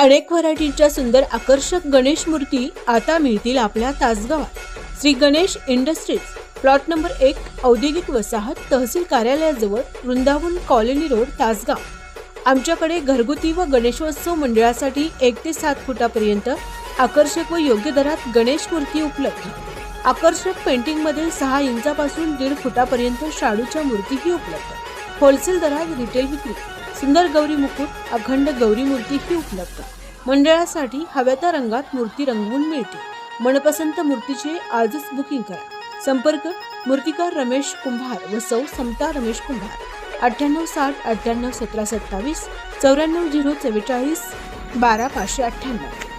अनेक व्हरायटीच्या सुंदर आकर्षक गणेश मूर्ती आता मिळतील आपल्या तासगावात. Shri Ganesh industries plot number एक औद्योगिक वसाहत तहसील कार्यालयाजवळ वृंदावन कॉलनी रोड तासगाव. आमच्याकडे घरगुती व गणेशोत्सव मंडळासाठी एक ते सात फुटापर्यंत आकर्षक व योग्य दरात गणेश मूर्ती उपलब्ध. आकर्षक पेंटिंगमध्ये सहा इंचापासून दीड फुटापर्यंत शाडूच्या मूर्तीही उपलब्ध. होलसेल दरात रिटेल विक्री. सुंदर गौरी मुकुट अखंड गौरी मूर्ती ही उपलब्ध. मंडळासाठी हव्या त्या रंगात मूर्ती रंगवून मिळते. मनपसंत मूर्तीचे आजच बुकिंग करा. संपर्क मूर्तिकार रमेश कुंभार व सौ समता रमेश कुंभार. अठ्ठ्याण्णव साठ अठ्ठ्याण्णव सतरा सत्तावीस चौऱ्याण्णव झिरो चव्वेचाळीस बारा पाचशे अठ्ठ्याण्णव.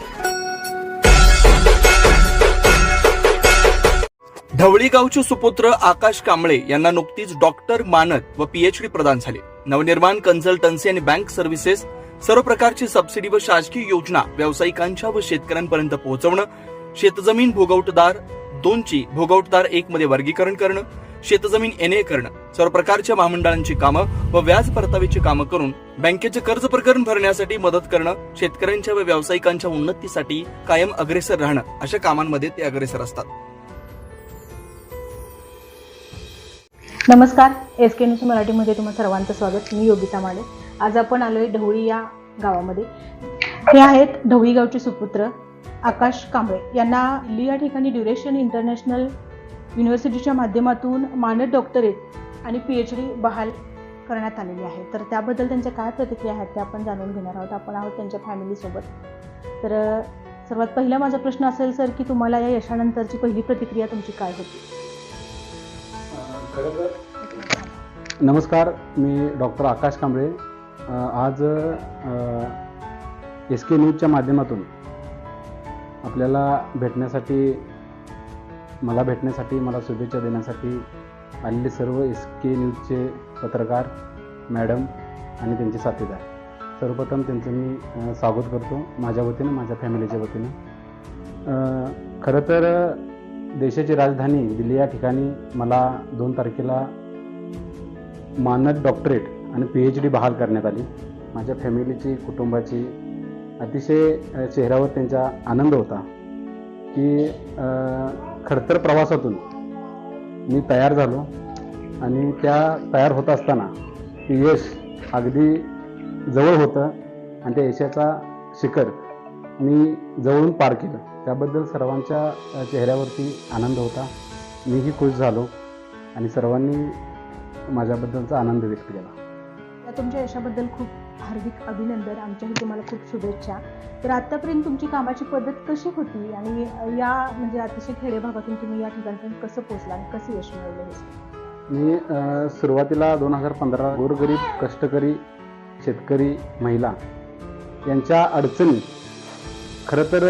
ढवळीगावचे सुपुत्र आकाश कांबळे यांना नुकतीच डॉक्टर मानद व पीएचडी प्रदान झाले. नवनिर्माण कन्सल्टन्सी आणि बँक सर्व्हिसेस सर्व प्रकारची सबसिडी व शासकीय योजना व्यावसायिकांच्या व शेतकऱ्यांपर्यंत पोहोचवणं शेतजमीन भोगवटदार दोनची भोगवटदार एक मध्ये वर्गीकरण करणं शेतजमीन एनए करणं सर्व प्रकारच्या महामंडळांची कामं व व्याज परताव्याची कामं करून बँकेचे कर्ज प्रकरण भरण्यासाठी मदत करणं शेतकऱ्यांच्या व व्यावसायिकांच्या उन्नतीसाठी कायम अग्रेसर राहणं अशा कामांमध्ये ते अग्रेसर असतात. नमस्कार. एस के न्यूज मराठीमध्ये तुम्हा सर्वांचं स्वागत. मी योगिता माडे आज आपण आलोय ढवळी या गावामध्ये. हे आहेत ढवळी गावचे सुपुत्र आकाश कांबळे. यांना दिल्ली या ठिकाणी ड्युरेशन इंटरनॅशनल युनिव्हर्सिटीच्या माध्यमातून मानद डॉक्टरेट आणि पी एच डी बहाल करण्यात आलेली आहे. तर त्याबद्दल त्यांच्या काय प्रतिक्रिया आहेत त्या आपण जाणून घेणार आहोत. आपण आहोत त्यांच्या फॅमिलीसोबत तर सर्वात पहिला माझा प्रश्न असेल सर की तुम्हाला या यशानंतरची पहिली प्रतिक्रिया तुमची काय होती? नमस्कार मी डॉक्टर आकाश कांबळे. आज एस के न्यूजच्या माध्यमातून आपल्याला भेटण्यासाठी मला भेटण्यासाठी मला शुभेच्छा देण्यासाठी आलेले सर्व एस के न्यूजचे पत्रकार मॅडम आणि त्यांचे साथीदार. सर्वप्रथम त्यांचं मी स्वागत करतो. माझ्या वतीनं माझ्या फॅमिलीच्या वतीनं. खरं तर देशाची राजधानी दिल्ली या ठिकाणी मला दोन तारखेला मानद डॉक्टरेट आणि पी एच डी बहाल करण्यात आली. माझ्या फॅमिलीची कुटुंबाची अतिशय चेहऱ्यावर त्यांचा आनंद होता की खडतर प्रवासातून मी तयार झालो आणि त्या तयार होत असताना ते यश अगदी जवळ होतं आणि त्या यशाचा शिखर मी जवळून पार केलं. त्याबद्दल सर्वांच्या चेहऱ्यावरती आनंद होता. मीही खुश झालो आणि सर्वांनी माझ्याबद्दलचा आनंद व्यक्त केला. तुमच्या यशाबद्दल खूप हार्दिक अभिनंदन. आमच्याही तुम्हाला खूप शुभेच्छा. तर आतापर्यंत तुमची कामाची पद्धत कशी होती? आणि या म्हणजे अतिशय खेडे भागातून तुम्ही या ठिकाणी कसं पोहोचला आणि कसं यश मिळवलं? मी सुरुवातीला दोन हजार पंधरा गोरगरीब कष्टकरी शेतकरी महिला यांच्या अडचणी खरं तर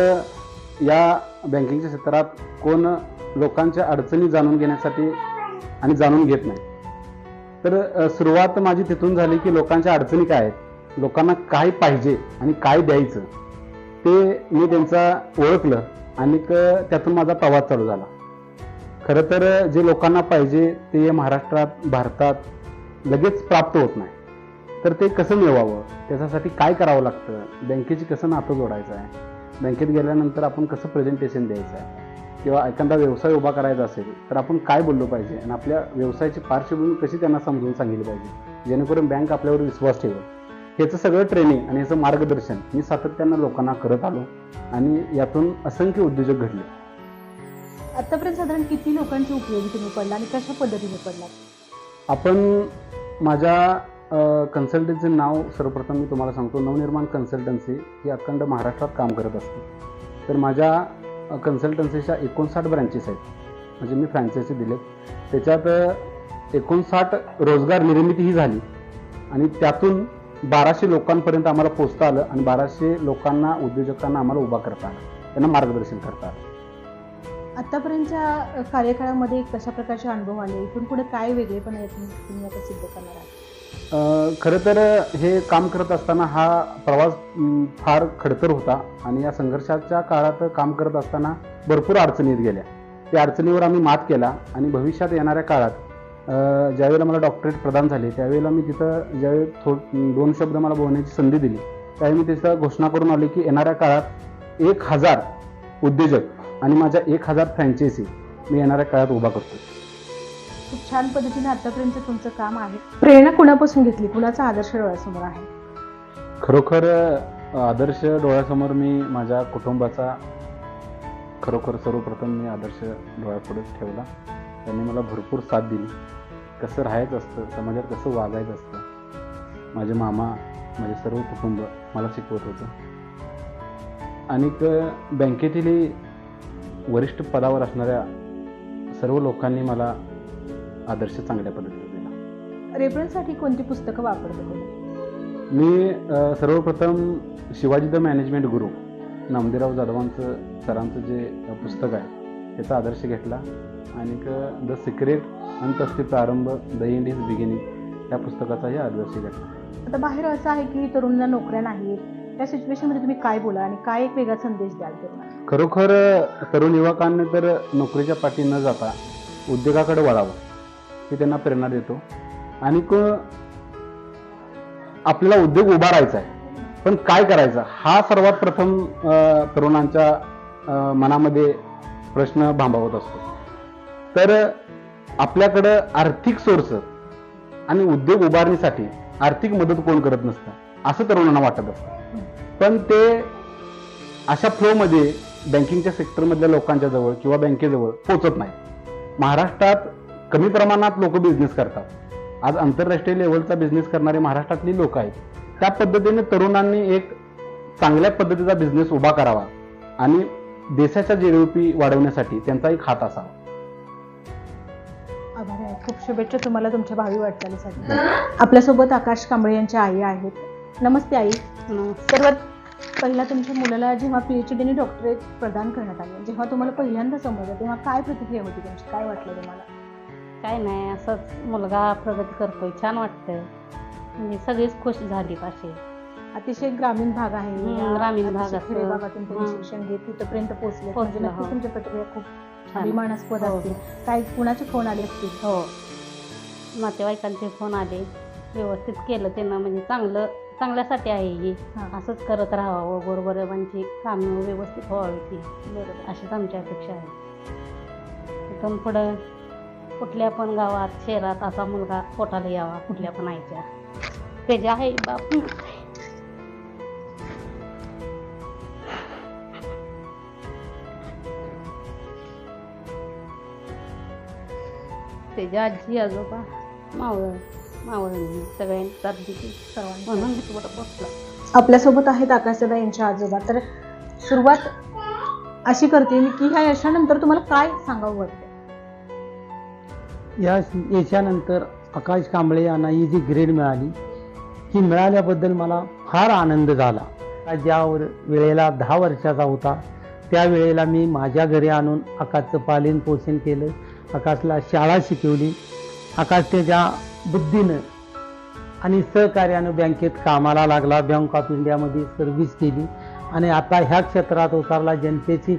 या बँकिंगच्या क्षेत्रात कोण लोकांच्या अडचणी जाणून घेण्यासाठी आणि जाणून घेत नाही. तर सुरुवात माझी तिथून झाली की लोकांच्या अडचणी काय आहेत लोकांना काय पाहिजे आणि काय द्यायचं ते मी त्यांचा ओळखलं आणि त्यातून माझा प्रवास चालू झाला. खरं तर जे लोकांना पाहिजे ते महाराष्ट्रात भारतात लगेच प्राप्त होत नाही. तर ते कसं मिळवावं त्याच्यासाठी काय करावं लागतं बँकेची कसं नातं जोडायचं आहे? बँकेत गेल्यानंतर आपण कसं प्रेझेंटेशन द्यायचं आहे? किंवा एखादा व्यवसाय उभा करायचा असेल तर आपण काय बोललो पाहिजे? आणि आपल्या व्यवसायाची पार्श्वभूमी कशी त्यांना समजून सांगितली पाहिजे? जेणेकरून बँक आपल्यावर विश्वास ठेवेल. ह्याचं सगळं ट्रेनिंग आणि ह्याचं मार्गदर्शन मी सातत्यानं लोकांना करत आलो आणि यातून असंख्य उद्योजक घडले. आतापर्यंत साधारण किती लोकांची उपयोगी तुम्ही पडला आणि कशा पद्धतीने पडला? आपण माझ्या कन्सल्टन्सीचं नाव सर्वप्रथम मी तुम्हाला सांगतो. नवनिर्माण कन्सल्टन्सी ही अखंड महाराष्ट्रात काम करत असते. तर माझ्या कन्सल्टन्सीच्या एकोणसाठ ब्रँचेस आहेत. म्हणजे मी फ्रँचायसी दिलेत. त्याच्यात एकोणसाठ रोजगार निर्मिती ही झाली. आणि त्यातून बाराशे लोकांपर्यंत आम्हाला पोचता आलं आणि बाराशे लोकांना उद्योजकांना आम्हाला उभा करता आलं. त्यांना मार्गदर्शन करता आलं. आतापर्यंतच्या कार्यकाळामध्ये कशा प्रकारचे अनुभव आले? इथून पुढे काय वेगळेपणा आहे तुम्ही तुम्ही आता सिद्ध करणार आहात? खरं तर हे काम करत असताना हा प्रवास फार खडतर होता आणि या संघर्षाच्या काळात काम करत असताना भरपूर अडचणीत गेल्या. त्या अडचणीवर आम्ही मात केला आणि भविष्यात येणाऱ्या काळात ज्यावेळेला मला डॉक्टरेट प्रदान झाले त्यावेळेला मी तिथं ज्यावेळी थो दोन शब्द मला बोलण्याची संधी दिली. त्यावेळी मी तिथं घोषणा करून आली की येणाऱ्या काळात एक हजार उद्योजक आणि माझ्या एक हजार फ्रँचायसी मी येणाऱ्या काळात उभा करतो. खूप छान पद्धतीने आतापर्यंत तुमचं काम आहे. प्रेरणा कुणापासून घेतली? कुणाचा आदर्श डोळ्यासमोर आहे? खरोखर आदर्श डोळ्यासमोर मी माझ्या कुटुंबाचा खरोखर सर्वप्रथम मी आदर्श डोळ्यापुढे ठेवला. त्यांनी मला भरपूर साथ दिली. कसं राहायचं असतं समाजात कसं वागायचं असतं माझे मामा माझे सर्व कुटुंब मला शिकवत होतं. आणि बँकेतील वरिष्ठ पदावर असणाऱ्या सर्व लोकांनी मला आदर्श चांगल्या पद्धतीने दिला. रेफरन्ससाठी कोणती पुस्तकं वापरता मी सर्वप्रथम शिवाजी द मॅनेजमेंट गुरु नामदेवराव जाधवांचं सरांचं जे पुस्तक आहे त्याचा आदर्श घेतला. आणि द सिक्रेट अंत असते प्रारंभ द एंड इज बिगिनिंग त्या पुस्तकाचाही आदर्श घेतला. आता बाहेर असं आहे की तरुणांना नोकऱ्या नाहीत त्या सिच्युएशनमध्ये तुम्ही काय बोला आणि काय एक वेगळा संदेश द्याल खरोखर तरुण युवकांनी तर नोकरीच्या पाठी न जाता उद्योगाकडे वळावं. हे त्यांना प्रेरणा देतो. आणि आपल्याला उद्योग उभारायचा आहे. पण काय करायचं? हा सर्वात प्रथम तरुणांच्या मनामध्ये प्रश्न भांबावत असतो. तर आपल्याकडं आर्थिक सोर्स आणि उद्योग उभारणीसाठी आर्थिक मदत कोण करत नसतं असं तरुणांना वाटत असतं. पण ते अशा फ्लोमध्ये बँकिंगच्या सेक्टरमधल्या लोकांच्या जवळ किंवा बँकेजवळ पोचत नाही महाराष्ट्रात कमी प्रमाणात लोक बिझनेस करतात. आज आंतरराष्ट्रीय लेवलचा बिझनेस करणारे महाराष्ट्रातली लोक आहेत. त्या पद्धतीने तरुणांनी एक चांगल्या पद्धतीचा बिझनेस उभा करावा आणि देशाच्या जीडीपी वाढवण्यासाठी त्यांचा एक हात असावा. आभार आहे. खूप शुभेच्छा तुम्हाला तुमच्या भावी वाटचालीसाठी. आपल्यासोबत आकाश कांबळे यांच्या आई आहेत. नमस्ते आई. सर्वात पहिला तुमच्या मुलाला जेव्हा पीएच डीने डॉक्टरेट प्रदान करण्यात आले जेव्हा तुम्हाला पहिल्यांदा समजलं तेव्हा काय प्रतिक्रिया होती तुमची? काय वाटलं तुम्हाला? काय नाही असंच मुलगा प्रगती करतोय छान वाटतंय. म्हणजे सगळीच खुश झाली पाशी अतिशय ग्रामीण भाग आहे. हम्म, ग्रामीण अतिशय भाग खेडे असं. भागातून तुम्ही हम्म. शिक्षण घेत तिथपर्यंत पोहोचले. पोहोचलो, म्हणजे नक्कीच हो. तुमच्या प्रतिक्रिया खूप छान. अभिमानास्पद हो. असतील. काय कुणाचे फोन आले असतील? हो. नातेवाईकांचे फोन आले. व्यवस्थित केलं त्यांना म्हणजे चांगलं चांगल्यासाठी आहे ही. हा. असंच करत राहावं गोरगरिबांची कामं व्यवस्थित व्हावी ती. बरोबर. अशीच आमची अपेक्षा आहे. इथून पुढं कुठल्या पण गावात शहरात असा मुलगा पोटाला यावा कुठल्या पण आईच्या. त्याचे आहे बाप. त्याच्या आजी आजोबा मावळ मावळणी सगळ्यांनी म्हणून इथवर बसला. आपल्यासोबत आहेत आकाशदादा यांच्या आजोबा. तर सुरुवात अशी करते मी की ह्या यशानंतर तुम्हाला काय सांगावं? या याच्यानंतर आकाश कांबळे यांना ही जी ग्रेड मिळाली ही मिळाल्याबद्दल मला फार आनंद झाला. ज्या वेळेला दहा वर्षाचा होता त्या वेळेला मी माझ्या घरी आणून आकाशचं पालन पोषण केलं. आकाशला शाळा शिकवली. आकाश त्याच्या बुद्धीनं आणि सहकार्यानं बँकेत कामाला लागला. बँक ऑफ इंडियामध्ये सर्व्हिस केली. आणि आता ह्या क्षेत्रात उतरला जनतेची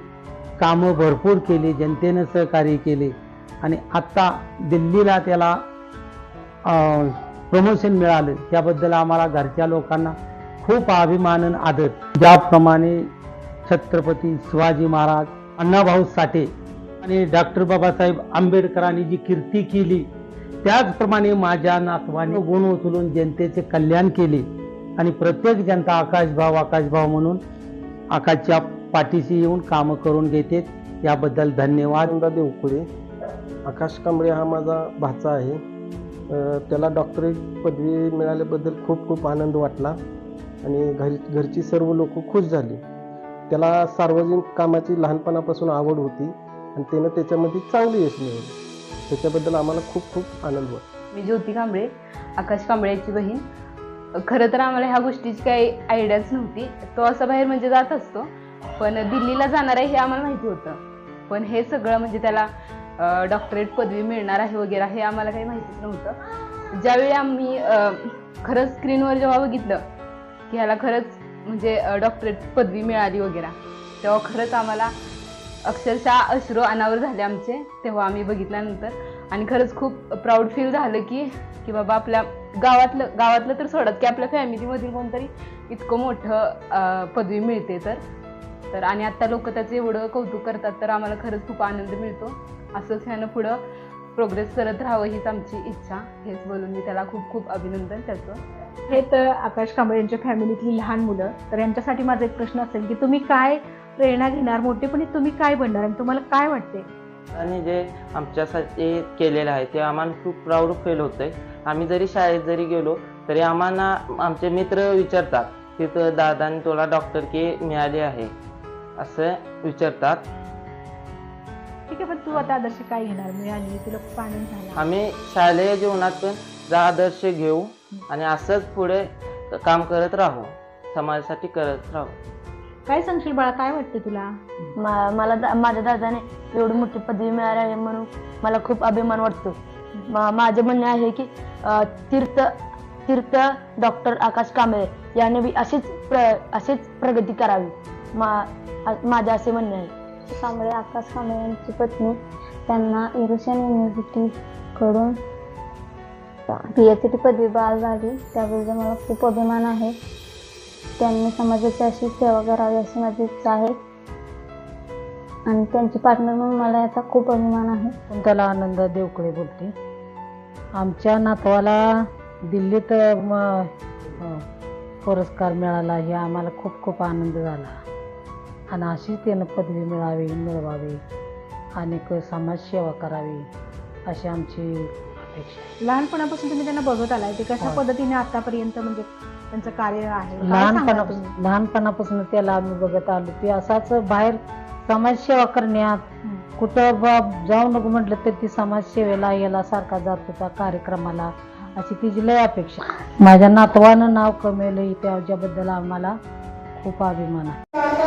कामं भरपूर केली. जनतेनं सहकार्य केले. आणि आत्ता दिल्लीला त्याला प्रमोशन मिळालं. त्याबद्दल आम्हाला घरच्या लोकांना खूप अभिमान आणि आदर. ज्याप्रमाणे छत्रपती शिवाजी महाराज अण्णाभाऊ साठे आणि डॉक्टर बाबासाहेब आंबेडकरांनी जी कीर्ती केली त्याचप्रमाणे माझ्या नातवाने गुण उचलून जनतेचे कल्याण केले आणि प्रत्येक जनता आकाशभाव आकाशभाव म्हणून आकाशच्या पाठीशी येऊन कामं करून घेते याबद्दल धन्यवाद. देव देवकुळे आकाश कांबळे हा माझा भाचा आहे. त्याला डॉक्टरेट पदवी मिळाल्याबद्दल खूप खूप आनंद वाटला आणि घर घरची सर्व लोक खुश झाली. त्याला सार्वजनिक कामाची लहानपणापासून आवड होती आणि त्यानं त्याच्यामध्ये चांगले यश मिळवले. त्याच्याबद्दल आम्हाला खूप खूप आनंद वाटतो. मी ज्योती कांबळे आकाश कांबळेची बहीण. खरं तर आम्हाला ह्या गोष्टीची काही आयडियाच नव्हती. तो असं बाहेर म्हणजे जात असतो पण दिल्लीला जाणार आहे हे आम्हाला माहिती होतं. पण हे सगळं म्हणजे त्याला डॉक्टरेट पदवी मिळणार आहे वगैरे हे आम्हाला काही माहितीच नव्हतं. ज्यावेळी आम्ही खरंच स्क्रीनवर जेव्हा बघितलं की ह्याला खरंच म्हणजे डॉक्टरेट पदवी मिळाली वगैरे तेव्हा खरंच आम्हाला अक्षरशः अश्रू अनावर झाले आमचे तेव्हा आम्ही बघितल्यानंतर. आणि खरंच खूप प्राऊड फील झालं की की बाबा आपल्या गावातलं गावातलं तर सोडत की आपल्या फॅमिलीमधील कोणतरी इतकं मोठं पदवी मिळते तर. तर आणि आता लोक त्याचं एवढं कौतुक करतात तर आम्हाला खरंच खूप आनंद मिळतो. असंच ह्यानं पुढं प्रोग्रेस करत राहावं हीच आमची इच्छा. हेच बोलून मी त्याला खूप खूप अभिनंदन त्याचं. हे तर आकाश कांबळे यांच्या फॅमिलीतली लहान मुलं तर यांच्यासाठी माझा एक प्रश्न असेल की तुम्ही काय प्रेरणा घेणार? मोठेपणी तुम्ही काय बनणार आणि तुम्हाला काय वाटते? आणि जे आमच्यासाठी केलेलं आहे ते आम्हाला खूप प्राऊड फील होतंय. आम्ही जरी शाळेत जरी गेलो तरी आम्हाला आमचे मित्र विचारतात तिथं दादाने तुला डॉक्टर की मिळाली आहे. असं विचारतात. ठीक आहे पण तू आता आदर्श काय घेणार? मिळाली तुला खूप आनंद झाला. आम्ही शालेय जीवनात पण जा आदर्श घेऊ आणि असंच पुढे काम करत राहू समाजासाठी करत राहू. काय सांगशील बाळा? काय वाटतं तुला? मा- मला दा- माझ्या दादाने एवढी मोठी पदवी मिळाली आहे म्हणून मला खूप अभिमान वाटतो. मा- माझे म्हणणे आहे की अ, तीर्थ तीर्थ डॉक्टर आकाश कांबळे यांनी बी अशीच प्र अशीच प्रगती करावी. मा माझे असे म्हणणे आहे. कांबळे आकाश कांबळे यांची पत्नी त्यांना इरुशन युनिव्हर्सिटीकडून पी एच डी पदवी बहाल झाली. त्याबद्दल मला खूप अभिमान आहे. त्यांनी समाजाची अशी सेवा करावी अशी माझी इच्छा आहे. आणि त्यांची पार्टनर म्हणून मला याचा खूप अभिमान आहे. कुंतला आनंद देवकडे बोलते. आमच्या नातवाला दिल्लीत पुरस्कार मिळाला. हे आम्हाला खूप खूप आनंद झाला. आणि अशीच त्यानं पदवी मिळावी मिळवावी आणि क- समाजसेवा करावी अशी आमची अपेक्षा आहे. लहानपणापासून तुम्ही त्यांना बघत आलाय ते कशा हो. पद्धतीने आतापर्यंत म्हणजे त्यांचं कार्य आहे काय सांगाल तुम्ही? लहानपणापासून लहानपणापासून त्याला आम्ही बघत आलो ते असाच बाहेर समाजसेवा करण्यात हं. कुठं बा- जाऊ नको म्हटलं तर ती समाजसेवेला याला सारखा जात होता कार्यक्रमाला अशी तिची लय अपेक्षा माझ्या नातवानं नाव कमेवलं त्याच्याबद्दल आम्हाला खूप अभिमान आहे